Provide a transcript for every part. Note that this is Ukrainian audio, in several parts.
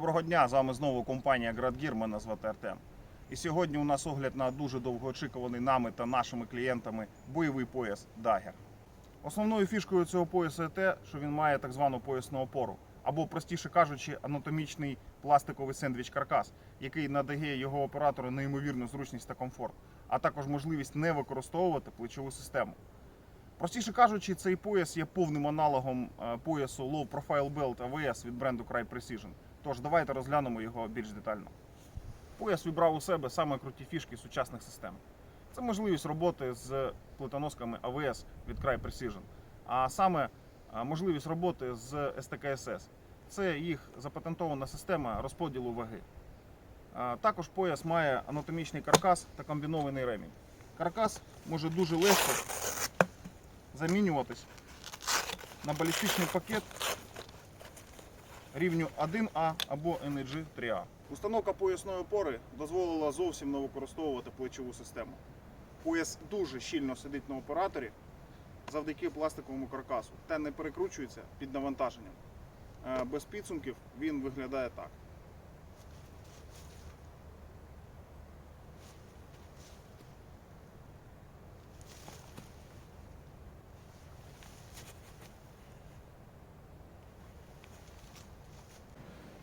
дня, з вами знову компанія Градгір, мене звати Артем. І сьогодні у нас огляд на дуже довгоочікуваний нами та нашими клієнтами бойовий пояс Dagger. Основною фішкою цього поясу є те, що він має так звану поясну опору, або, простіше кажучи, анатомічний пластиковий сендвіч каркас, який надає його оператору неймовірну зручність та комфорт, а також можливість не використовувати плечову систему. Простіше кажучи, цей пояс є повним аналогом е, поясу Low Profile Belt AVS від бренду Cry Precision. Тож давайте розглянемо його більш детально. Пояс вібрав у себе саме круті фішки сучасних систем. Це можливість роботи з плитоносками AVS від Cry Precision, а саме можливість роботи з STKSS. Це їх запатентована система розподілу ваги. Також пояс має анатомічний каркас та комбінований ремінь. Каркас може дуже легко замінюватись на балістичний пакет рівню 1А або NEG 3А. Установка поясної опори дозволила зовсім не використовувати плечову систему. Пояс дуже щільно сидить на операторі завдяки пластиковому каркасу та не перекручується під навантаженням. Е, Без підсумків він виглядає так.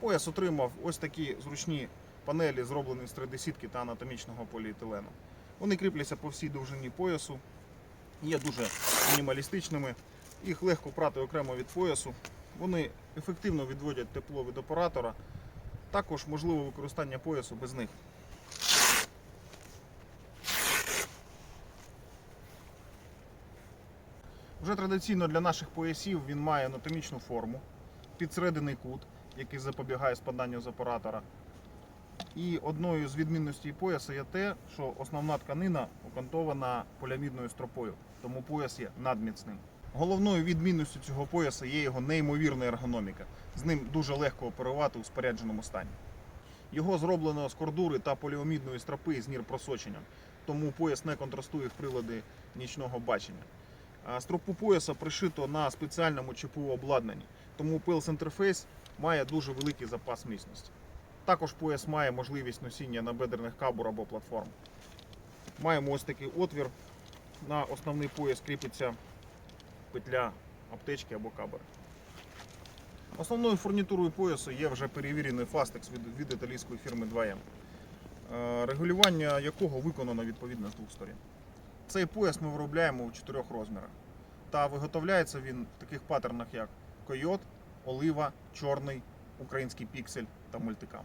Пояс отримав ось такі зручні панелі, зроблені з 3D-сітки та анатомічного поліетилену. Вони кріпляться по всій довжині поясу, є дуже мінімалістичними, їх легко прати окремо від поясу. Вони ефективно відводять тепло від оператора. Також можливе використання поясу без них. Вже традиційно для наших поясів він має анатомічну форму, підсерединий кут, який запобігає спаданню з оператора. І одною з відмінностей пояса є те, що основна тканина окантована поліамідною стропою, тому пояс є надміцним. Головною відмінністю цього пояса є його неймовірна ергономіка. З ним дуже легко оперувати у спорядженому стані. Його зроблено з кордури та поліомідної стропи з нірпросоченням, тому пояс не контрастує в прилади нічного бачення. Стропу пояса пришито на спеціальному чіпу обладнанні, тому Pulse Interface має дуже великий запас міцності. Також пояс має можливість носіння на бедерних кабур або платформ. Маємо ось такий отвір. На основний пояс кріпиться петля аптечки або кабери. Основною фурнітурою поясу є вже перевірений Fastex від, італійської фірми 2M, е, регулювання якого виконано відповідно з двох сторін. Цей пояс ми виробляємо у чотирьох розмірах. Та виготовляється він в таких паттернах, як койот, олива, чорний, український піксель та мультикам.